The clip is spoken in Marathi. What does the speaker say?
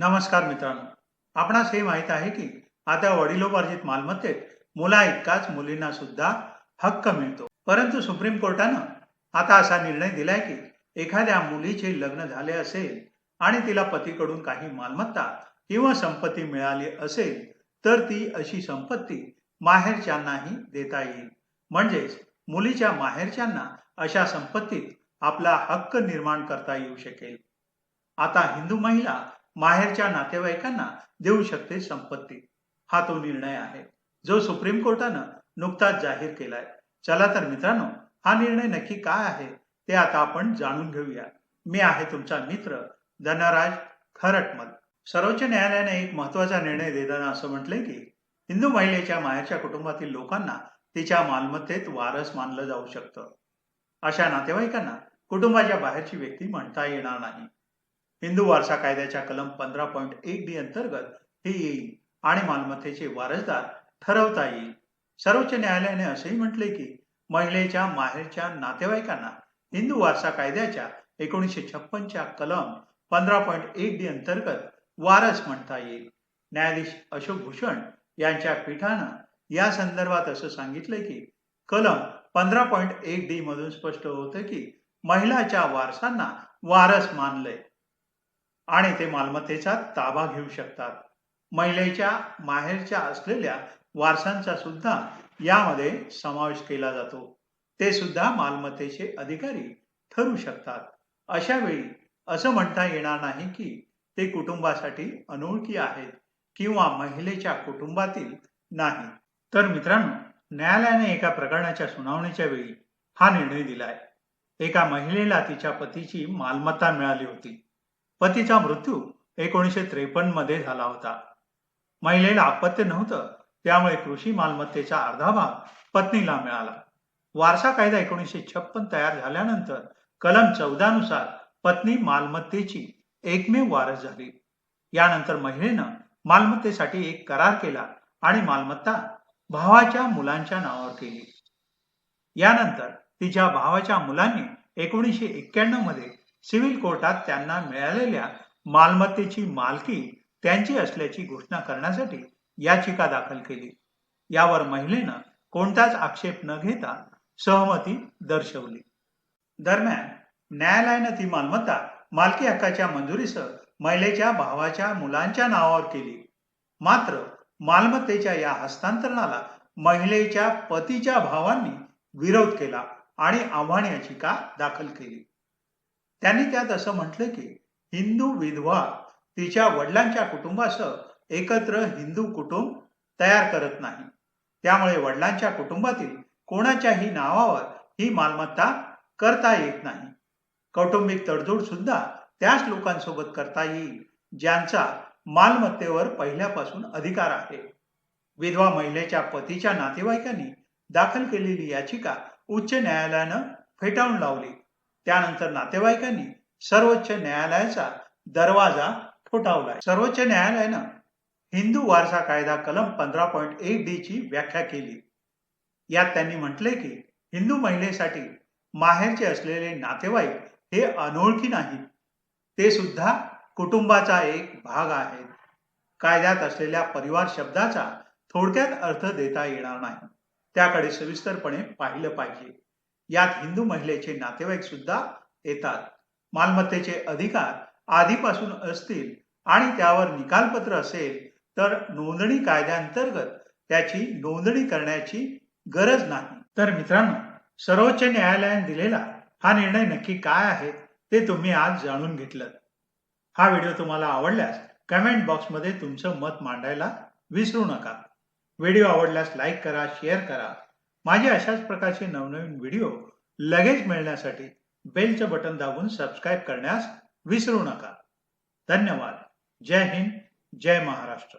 नमस्कार मित्रांनो. आपणास हे माहीत आहे की आता वडिलोपार्जित मालमत्तेत मुला इतकाच मुलींना सुद्धा हक्क मिळतो. परंतु सुप्रीम कोर्टानं आता असा निर्णय दिलाय की एखाद्या मुलीचे लग्न झाले असेल आणि तिला पतीकडून काही मालमत्ता किंवा संपत्ती मिळाली असेल तर ती अशी संपत्ती माहेरच्यांनाही देता येईल. म्हणजेच मुलीच्या माहेरच्यांना अशा संपत्तीत आपला हक्क निर्माण करता येऊ शकेल. आता हिंदू महिला माहेरच्या नातेवाईकांना देऊ शकते संपत्ती. हा तो निर्णय आहे. जो सुप्रीम कोर्टानं नुकताच जाहीर केलाय. चला तर मित्रांनो हा निर्णय नक्की काय आहे ते आता आपण जाणून घेऊया. मी आहे तुमचा मित्र धनराज खरटमल. सर्वोच्च न्यायालयाने एक महत्त्वाचा निर्णय देताना असं म्हटलंय की हिंदू महिलेच्या माहेरच्या कुटुंबातील लोकांना तिच्या मालमत्तेत वारस मानलं जाऊ शकतं. अशा नातेवाईकांना कुटुंबाच्या बाहेरची व्यक्ती म्हणता येणार नाही. हिंदू वारसा कायद्याच्या कलम पंधरा पॉईंट एक डी अंतर्गत हे येईल आणि मालमत्तेचे वारसदार ठरवता येईल. सर्वोच्च न्यायालयाने असेही म्हटले की महिलेच्या माहेरच्या नातेवाईकांना हिंदू वारसा कायद्याच्या एकोणीसशे छप्पनच्या कलम पंधरा पॉईंट एक डी अंतर्गत वारस म्हणता येईल. न्यायाधीश अशोक भूषण यांच्या पीठानं या संदर्भात असं सांगितलंय की कलम पंधरा पॉईंट एक डी मधून स्पष्ट होतं की महिलाच्या वारसांना वारस मानलंय. आणि ते मालमत्तेचा ताबा घेऊ शकतात. महिलेच्या माहेरच्या असलेल्या वारसांचा सुद्धा यामध्ये समावेश केला जातो. ते सुद्धा मालमत्तेचे अधिकारी ठरू शकतात. अशा वेळी असं म्हणता येणार नाही की ते कुटुंबासाठी अनोळखी आहेत किंवा महिलेच्या कुटुंबातील नाही. तर मित्रांनो न्यायालयाने एका प्रकरणाच्या सुनावणीच्या वेळी हा निर्णय दिलाय. एका महिलेला तिच्या पतीची मालमत्ता मिळाली होती. पतीचा मृत्यू एकोणीसशे त्रेपन्नमध्ये झाला होता. महिलेला अपत्य नव्हतं त्यामुळे कृषी मालमत्तेचा अर्धा भाग पत्नीला मिळाला. वारसा कायदा एकोणीसशे छप्पन तयार झाल्यानंतर कलम चौदा नुसार पत्नी मालमत्तेची एकमेव वारस झाली. यानंतर महिलेनं मालमत्तेसाठी एक करार केला आणि मालमत्ता भावाच्या मुलांच्या नावावर केली. यानंतर तिच्या भावाच्या मुलांनी एकोणीसशे एक्क्याण्णवमध्ये सिव्हिल कोर्टात त्यांना मिळालेल्या मालमत्तेची मालकी त्यांची असल्याची घोषणा करण्यासाठी याचिका दाखल केली. यावर महिलेनं कोणताच आक्षेप न घेता सहमती दर्शवली. दरम्यान न्यायालयानं ती मालमत्ता मालकी हक्काच्या मंजुरीसह महिलेच्या भावाच्या मुलांच्या नावावर केली. मात्र मालमत्तेच्या या हस्तांतरणाला महिलेच्या पतीच्या भावांनी विरोध केला आणि आव्हान याचिका दाखल केली. त्यांनी त्यात असं म्हटलं की हिंदू विधवा तिच्या वडिलांच्या कुटुंबासह एकत्र हिंदू कुटुंब तयार करत नाही. त्यामुळे वडिलांच्या कुटुंबातील कोणाच्याही नावावर ही मालमत्ता करता येत नाही. कौटुंबिक तडजोड सुद्धा त्याच लोकांसोबत करता येईल ज्यांचा मालमत्तेवर पहिल्यापासून अधिकार आहे. विधवा महिलेच्या पतीच्या नातेवाईकांनी दाखल केलेली याचिका उच्च न्यायालयानं फेटाळून लावली. त्यानंतर नातेवाईकांनी सर्वोच्च न्यायालयाचा दरवाजा ठोठावलाय सर्वोच्च न्यायालयानं हिंदू वारसा कायदा कलम पंधरा पॉईंट एक डी ची व्याख्या केली. यात त्यांनी म्हटले की हिंदू महिलेसाठी माहेरचे असलेले नातेवाईक हे अनोळखी नाही ते सुद्धा कुटुंबाचा एक भाग आहेत. कायद्यात असलेल्या परिवार शब्दाचा थोडक्यात अर्थ देता येणार नाही. त्याकडे सविस्तरपणे पाहिलं पाहिजे. यात हिंदू महिलेचे नातेवाईक सुद्धा येतात. मालमत्तेचे अधिकार आधीपासून असतील आणि त्यावर निकालपत्र असेल तर नोंदणी कायद्यांतर्गत त्याची नोंदणी करण्याची गरज नाही. तर मित्रांनो सर्वोच्च न्यायालयाने दिलेला हा निर्णय नक्की काय आहे ते तुम्ही आज जाणून घेतलं हा व्हिडिओ तुम्हाला आवडल्यास कमेंट बॉक्समध्ये तुमचं मत मांडायला विसरू नका. व्हिडिओ आवडल्यास लाईक करा शेअर करा माझे अशाच प्रकारचे नवनवीन व्हिडिओ लगेच मिळण्यासाठी बेलचं बटन दाबून सबस्क्राईब करण्यास विसरू नका. धन्यवाद. जय हिंद जय महाराष्ट्र.